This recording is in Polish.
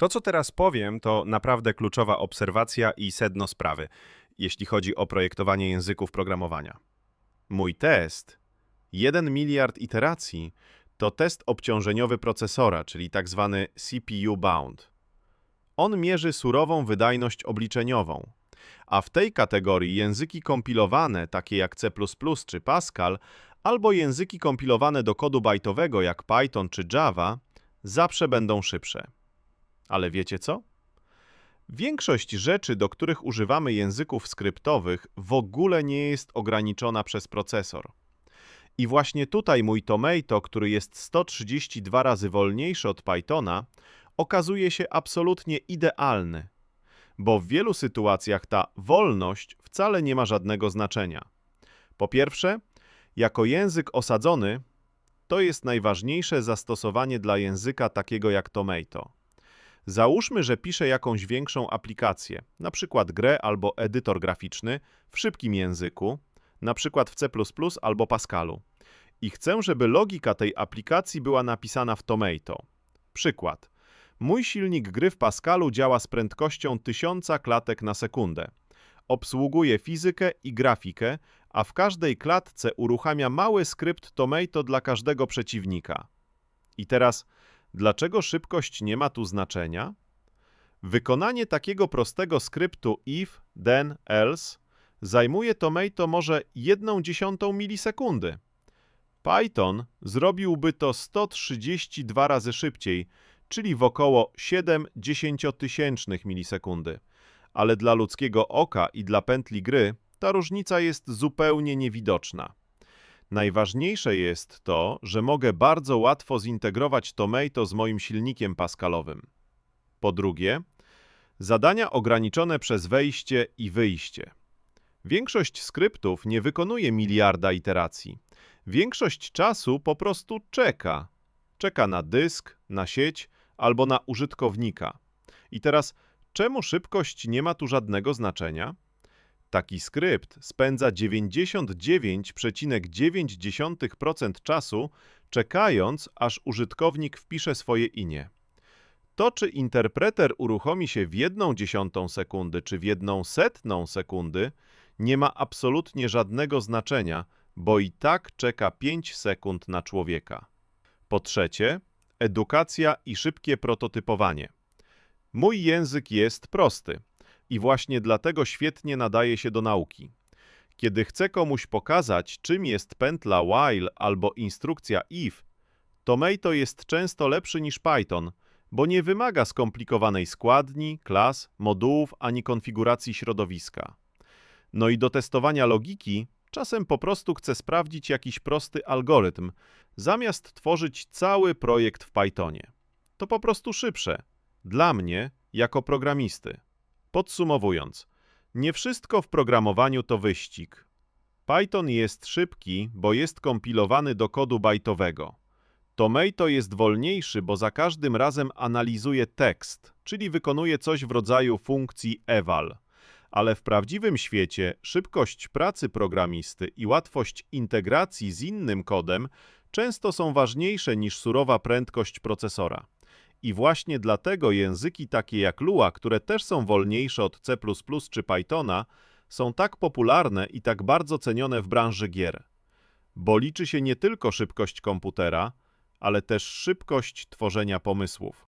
To, co teraz powiem, to naprawdę kluczowa obserwacja i sedno sprawy, jeśli chodzi o projektowanie języków programowania. Mój test, 1 miliard iteracji, to test obciążeniowy procesora, czyli tak zwany CPU bound. On mierzy surową wydajność obliczeniową, a w tej kategorii języki kompilowane, takie jak C++ czy Pascal, albo języki kompilowane do kodu bajtowego, jak Python czy Java, zawsze będą szybsze. Ale wiecie co? Większość rzeczy, do których używamy języków skryptowych, w ogóle nie jest ograniczona przez procesor. I właśnie tutaj mój Tomato, który jest 132 razy wolniejszy od Pythona, okazuje się absolutnie idealny, bo w wielu sytuacjach ta wolność wcale nie ma żadnego znaczenia. Po pierwsze, jako język osadzony, to jest najważniejsze zastosowanie dla języka takiego jak Tomato. Załóżmy, że piszę jakąś większą aplikację, na przykład grę albo edytor graficzny w szybkim języku, na przykład w C++ albo Pascalu. I chcę, żeby logika tej aplikacji była napisana w Tomato. Przykład. Mój silnik gry w Pascalu działa z prędkością 1000 klatek na sekundę. Obsługuje fizykę i grafikę, a w każdej klatce uruchamia mały skrypt Tomato dla każdego przeciwnika. I teraz, dlaczego szybkość nie ma tu znaczenia? Wykonanie takiego prostego skryptu if, then, else zajmuje Tomato może 1,1 milisekundy. Python zrobiłby to 132 razy szybciej, czyli w około 7 dziesięciotysięcznych milisekundy. Ale dla ludzkiego oka i dla pętli gry ta różnica jest zupełnie niewidoczna. Najważniejsze jest to, że mogę bardzo łatwo zintegrować Tomato z moim silnikiem pascalowym. Po drugie, zadania ograniczone przez wejście i wyjście. Większość skryptów nie wykonuje miliarda iteracji. Większość czasu po prostu czeka. Czeka na dysk, na sieć albo na użytkownika. I teraz, czemu szybkość nie ma tu żadnego znaczenia? Taki skrypt spędza 99,9% czasu czekając, aż użytkownik wpisze swoje imię. To, czy interpreter uruchomi się w jedną dziesiątą sekundy, czy w jedną setną sekundy, nie ma absolutnie żadnego znaczenia, bo i tak czeka 5 sekund na człowieka. Po trzecie, edukacja i szybkie prototypowanie. Mój język jest prosty i właśnie dlatego świetnie nadaje się do nauki. Kiedy chcę komuś pokazać, czym jest pętla while albo instrukcja if, Tomato jest często lepszy niż Python, bo nie wymaga skomplikowanej składni, klas, modułów ani konfiguracji środowiska. No i do testowania logiki czasem po prostu chcę sprawdzić jakiś prosty algorytm, zamiast tworzyć cały projekt w Pythonie. To po prostu szybsze. Dla mnie, jako programisty. Podsumowując, nie wszystko w programowaniu to wyścig. Python jest szybki, bo jest kompilowany do kodu bajtowego. Tomato jest wolniejszy, bo za każdym razem analizuje tekst, czyli wykonuje coś w rodzaju funkcji eval. Ale w prawdziwym świecie szybkość pracy programisty i łatwość integracji z innym kodem często są ważniejsze niż surowa prędkość procesora. I właśnie dlatego języki takie jak Lua, które też są wolniejsze od C++ czy Pythona, są tak popularne i tak bardzo cenione w branży gier. Bo liczy się nie tylko szybkość komputera, ale też szybkość tworzenia pomysłów.